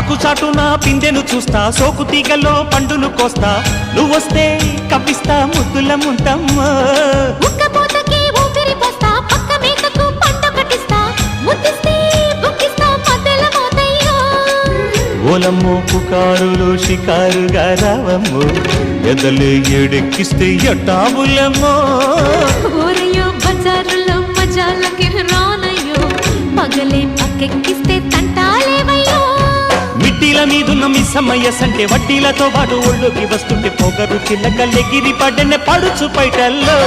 ఆకు చాటున పిందెను చూస్తా సోకు తీగల్లో పండును కోస్తా. నువ్వొస్తే కప్పిస్తా ముద్దుల ముంతమ్మా ఓలమ్మో పుకారులు షికారుగా రావమ్మో. ఎదలు ఎడెక్కిస్తే ఎట్టాబులమ్మో ఊరయ్యో బజారులో మజాలకి రానయ్యో పగలే పక్కెక్కిస్తే తంటాలేవయ్యో మిట్టిల మీదున్న మిస్సమ్మయ్య సంటే వడ్డీలతో పాటు ఒళ్ళుకి వస్తుంటే పొగరు చిల్లకల్లెగిరి పడ్డనే పడుచు పైటల్లో.